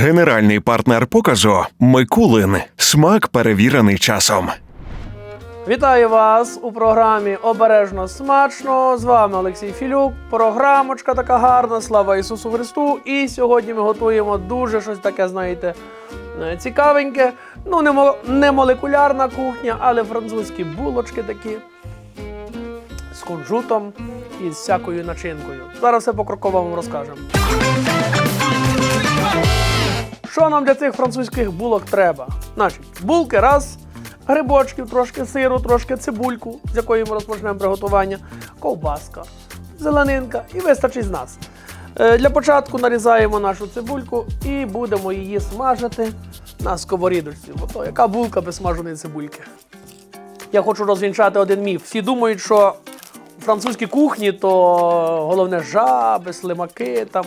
Генеральний партнер показу Микулин. Смак перевірений часом. Вітаю вас у програмі Обережно смачно. З вами Олексій Філюк. Програмочка така гарна. Слава Ісусу Христу! І сьогодні ми готуємо дуже щось таке, знаєте, е, цікавеньке. Ну, не, мо- не молекулярна кухня, але французькі булочки такі з кунжутом і з всякою начинкою. Зараз все покроково вам розкажемо. Що нам для цих французьких булок треба? Значить, булки раз, грибочків, трошки сиру, трошки цибульку, з якої ми розпочнемо приготування, ковбаска, зеленинка і вистачить з нас. Е, Для початку нарізаємо нашу цибульку і будемо її смажити на сковорідочці. Бо яка булка без смаженої цибульки? Я хочу розвінчати один міф. Всі думають, що у французькій кухні то головне жаби, слимаки, там,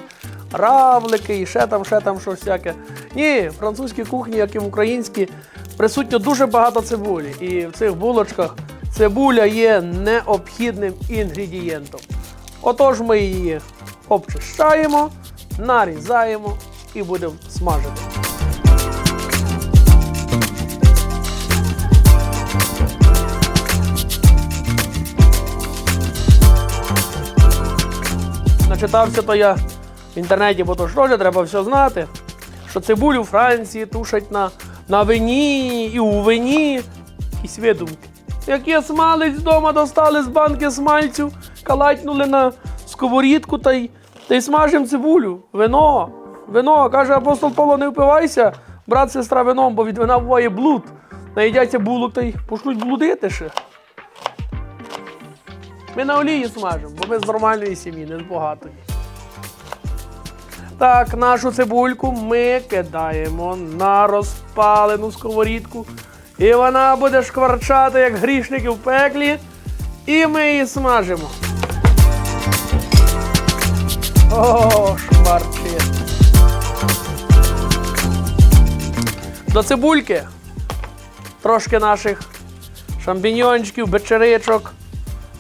равлики і ще там, ще там щось всяке. Ні, в французькій кухні, як і в українській, присутньо дуже багато цибулі. І в цих булочках цибуля є необхідним інгредієнтом. Отож ми її обчищаємо, нарізаємо і будемо смажити. Начитався то я в інтернеті, бо то що ж треба все знати. Що цибулю у Франції тушать на, на вині і у вині. Якісь видумки. Як я смалець вдома достали з банки смальцю, калатнули на сковорідку та й, та й смажимо цибулю. Вино. Вино. Каже апостол Павло, не впивайся, брат, сестра вином, бо від вина буває блуд. Наїдяться булок та й пошлють блудити ще. Ми на олії смажимо, бо ми з нормальної сім'ї, не з багатої. Так, нашу цибульку ми кидаємо на розпалену сковорідку. І вона буде шкварчати, як грішники в пеклі. І ми її смажимо. О, шкварчить. До цибульки трошки наших шампіньончиків, бечеричок.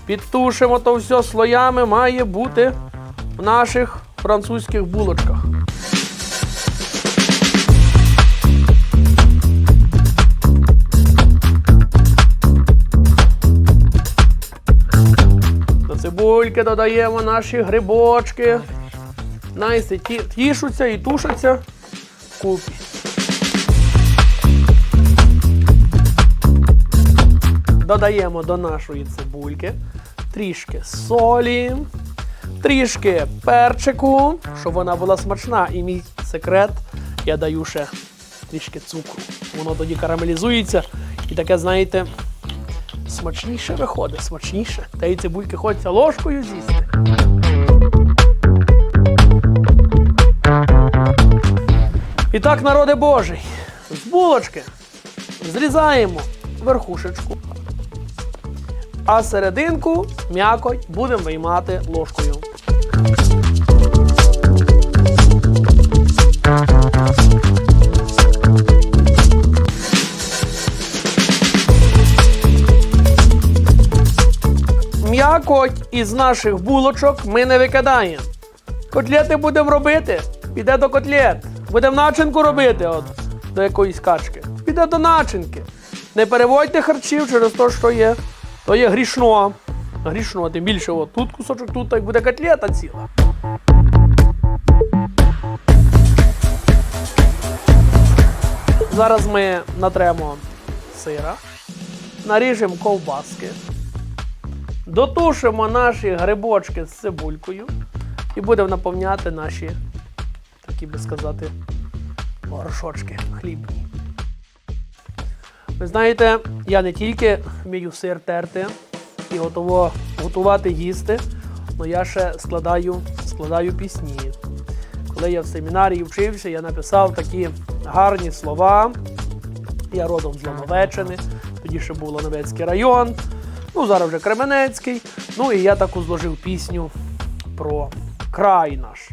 Підтушимо то все слоями, має бути в наших французьких булочках. До цибульки додаємо наші грибочки. Найси тішуться і тушаться вкупі. Додаємо до нашої цибульки трішки солі, трішки перчику, щоб вона була смачна. І мій секрет я даю ще трішки цукру. Воно тоді карамелізується і таке, знаєте, смачніше виходить, смачніше. Та й цибульки хочеться ложкою з'їсти. І так, народи Божий, з булочки зрізаємо верхушечку, а серединку м'якоть будемо виймати ложкою. М'якоть із наших булочок ми не викидаємо. Котлети будемо робити, піде до котлет. Будемо начинку робити от, до якоїсь качки. Піде до начинки. Не переводьте харчів через те, що є. То є грішно. Грішно, тим більше от, тут кусочок, тут так буде котлета ціла. Зараз ми натремо сира, наріжемо ковбаски, дотушимо наші грибочки з цибулькою і будемо наповняти наші, такі би сказати, горшочки хлібні. Ви знаєте, я не тільки вмію сир терти і готово готувати їсти, але я ще складаю, складаю пісні. Коли я в семінарії вчився, я написав такі гарні слова. Я родом з Лановеччини, тоді ще був Лановецький район, ну зараз вже Кременецький. Ну і я таку зложив пісню про край наш.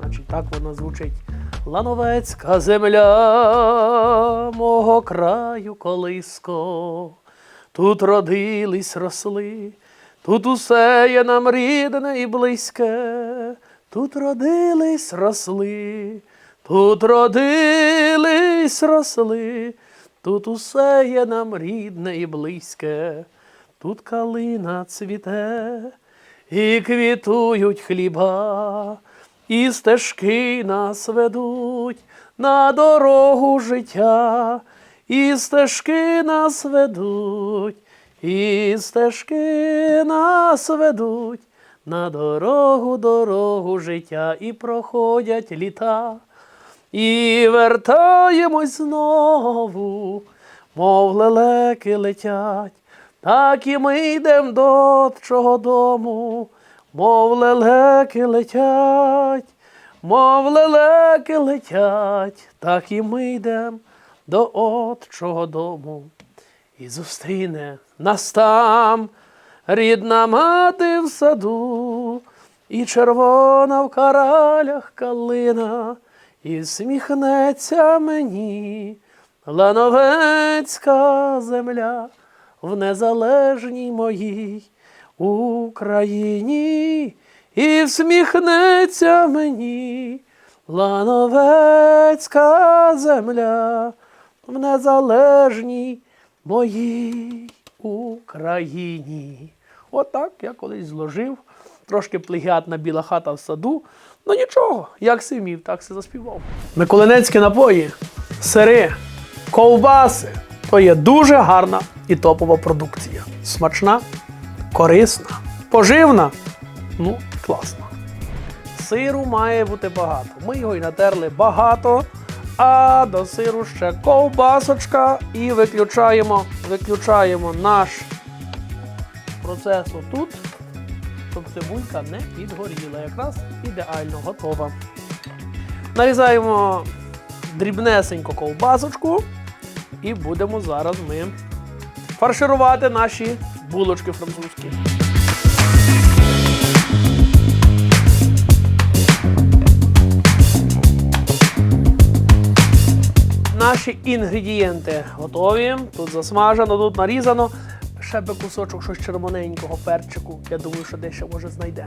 Значить, так вона звучить. Лановецька земля мого краю колиско, тут родились, росли, тут усе є нам рідне і близьке, тут родились, росли, Тут родились, росли, тут усе є нам рідне і близьке, тут калина цвіте, і квітують хліба, і стежки нас ведуть на дорогу життя, і стежки нас ведуть, і стежки нас ведуть на дорогу, дорогу життя, і проходять літа. І вертаємось знову, мов лелеки летять, так і ми йдем до отчого дому, мов лелеки летять, мов лелеки летять, так і ми йдем до отчого дому. І зустріне нас там рідна мати в саду, і червона в каралях калина, і сміхнеться мені лановецька земля в незалежній моїй Україні, і всміхнеться мені лановецька земля в незалежній моїй Україні. Отак я колись зложив. Трошки плегіатна біла хата в саду. Ну нічого, як си вмів, так се заспівав. Миколинецькі напої, сири, ковбаси то є дуже гарна і топова продукція. Смачна, корисна, поживна. Ну, класно. Сиру має бути багато. Ми його і натерли багато. А до сиру ще ковбасочка і виключаємо, виключаємо наш процес отут, щоб цибулька не підгоріла. Якраз ідеально готова. Нарізаємо дрібнесенько ковбасочку і будемо зараз ми фарширувати наші булочки французькі. Наші інгредієнти готові. Тут засмажено, тут нарізано. Ще би кусочок щось червоненького перчику. Я думаю, що десь ще може знайде.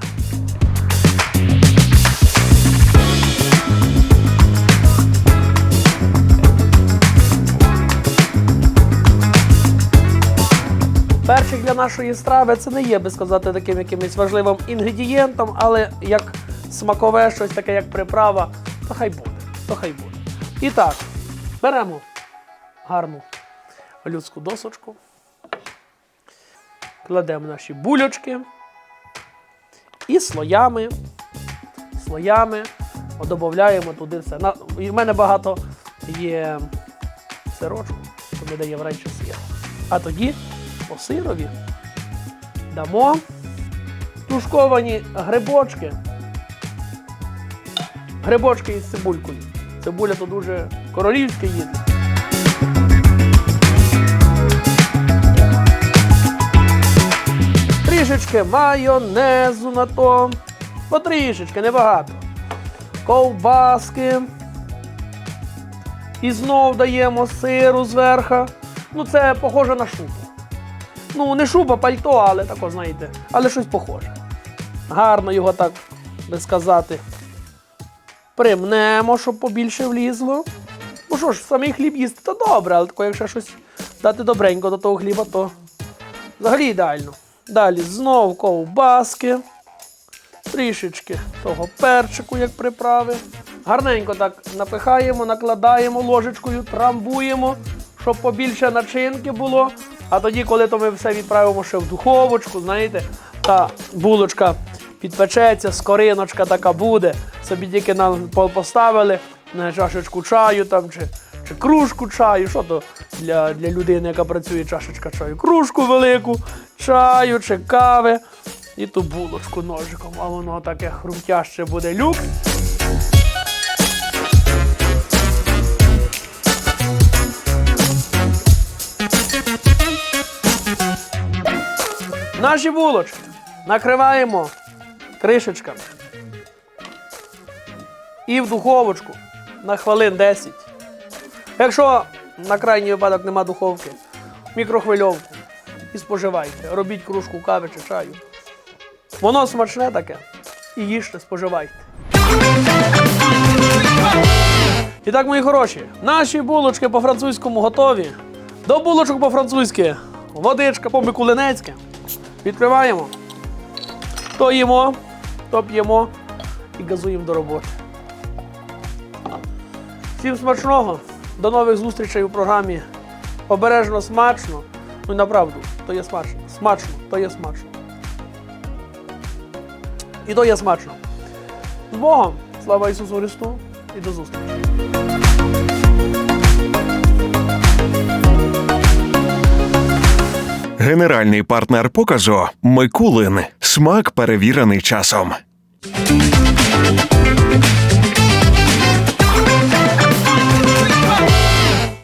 Перчик для нашої страви це не є, би сказати, таким якимось важливим інгредієнтом, але як смакове щось таке, як приправа, то хай буде. То хай буде. І так, беремо гарну людську досочку, кладемо наші бульочки і слоями, слоями додаємо туди все. На, в мене багато є сирочку, що ми даємо раніше сир. А тоді по сирові дамо тушковані грибочки. Грибочки із цибулькою. Цибуля то дуже королівське їде. Трішечки майонезу на то. Потрішечки, небагато. Ковбаски. І знов даємо сиру зверху. Ну, це похоже на шубу. Ну, не шуба, пальто, але тако, знаєте, але щось похоже. Гарно його так, би сказати, примнемо, щоб побільше влізло. Ну що ж, самий хліб їсти то добре, але тако, якщо щось дати добренько до того хліба, то взагалі ідеально. Далі знов ковбаски, трішечки того перчику, як приправи. Гарненько так напихаємо, накладаємо ложечкою, трамбуємо, щоб побільше начинки було. А тоді, коли то ми все відправимо ще в духовочку, знаєте, та булочка підпечеться, скориночка така буде. Собі тільки нам поставили на чашечку чаю там, чи, чи кружку чаю. Що то для, для людини, яка працює чашечка чаю? Кружку велику, чаю чи кави. І ту булочку ножиком, а воно таке хрумтяще буде люкс. Наші булочки накриваємо кришечками. І в духовочку на хвилин 10. Якщо на крайній випадок нема духовки, мікрохвильовку і споживайте. Робіть кружку кави чи чаю. Воно смачне таке. І їжте, споживайте. І так, мої хороші, наші булочки по-французькому готові. До булочок по-французьки водичка по-микулинецьки. Відкриваємо. То їмо, то п'ємо і газуємо до роботи. Всім смачного. До нових зустрічей у програмі. Обережно смачно. Ну направду, то є смачно. Смачно, то є смачно. І то є смачно. З Богом! Слава Ісусу Христу і до зустрічі! Генеральний партнер показу Микулин. Смак перевірений часом.